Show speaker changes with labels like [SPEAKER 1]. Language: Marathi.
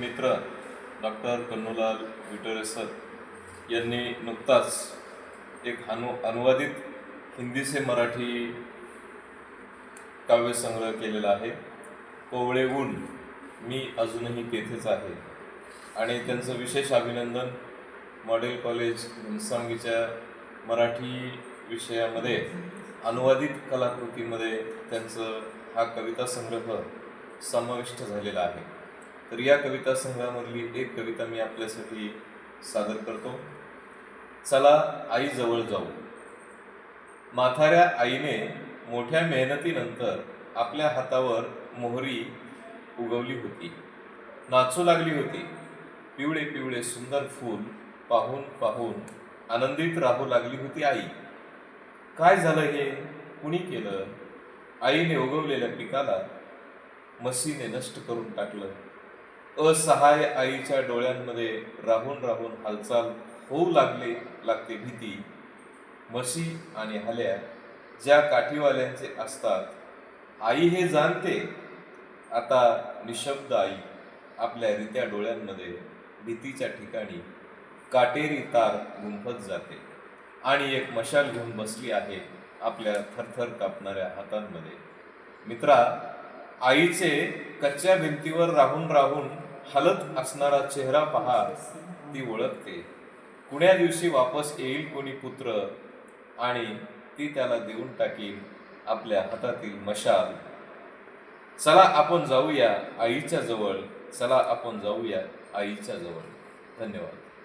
[SPEAKER 1] मित्र डॉक्टर कन्नूलाल विटोरे सर यांनी नुकताच एक अनु अनुवादित हिंदी से मराठी काव्यसंग्रह केलेला आहे. कोवळे ऊन मी अजूनही तेथेच आहे. आणि त्यांचं विशेष अभिनंदन मॉडेल कॉलेज घनसावंगीच्या मराठी विषयामध्ये अनुवादित कलाकृतीमध्ये त्यांचं हा कविता संग्रह समाविष्ट झालेला आहे. तर या कविता संग्रहामधली एक कविता मी आपल्यासाठी सादर करतो. चला आई जवळ जाऊ. माथाऱ्या आईने मोठ्या मेहनतीनंतर आपल्या हातावर मोहरी उगवली होती. नाचू लागली होती. पिवळे पिवळे सुंदर फूल पाहून पाहून आनंदित राहू लागली होती आई. काय झालं हे? कुणी केलं? आईने उगवलेल्या पिकाला मसीने नष्ट करून टाकलं. असहाय आईच्या डोळ्यांमध्ये राहून राहून हालचाल होऊ लागले लागते भीती. म्हशी आणि हल्या ज्या काठीवाल्यांचे असतात आई हे जाणते. आता निशब्द आई आपल्या रित्या डोळ्यांमध्ये भीतीच्या ठिकाणी काटेरी तार गुंफत जाते आणि एक मशाल घेऊन बसली आहे आपल्या थरथर कापणाऱ्या हातांमध्ये. मित्रा आईचे कच्च्या भिंतीवर राहून राहून हलत असणारा चेहरा पहा ती ओळखते. कुण्या दिवशी वापस येईल कोणी पुत्र आणि ती त्याला देऊन टाकील आपल्या हातातील मशाल. चला आपण जाऊया आईच्या जवळ चला आपण जाऊया आईच्या जवळ. धन्यवाद.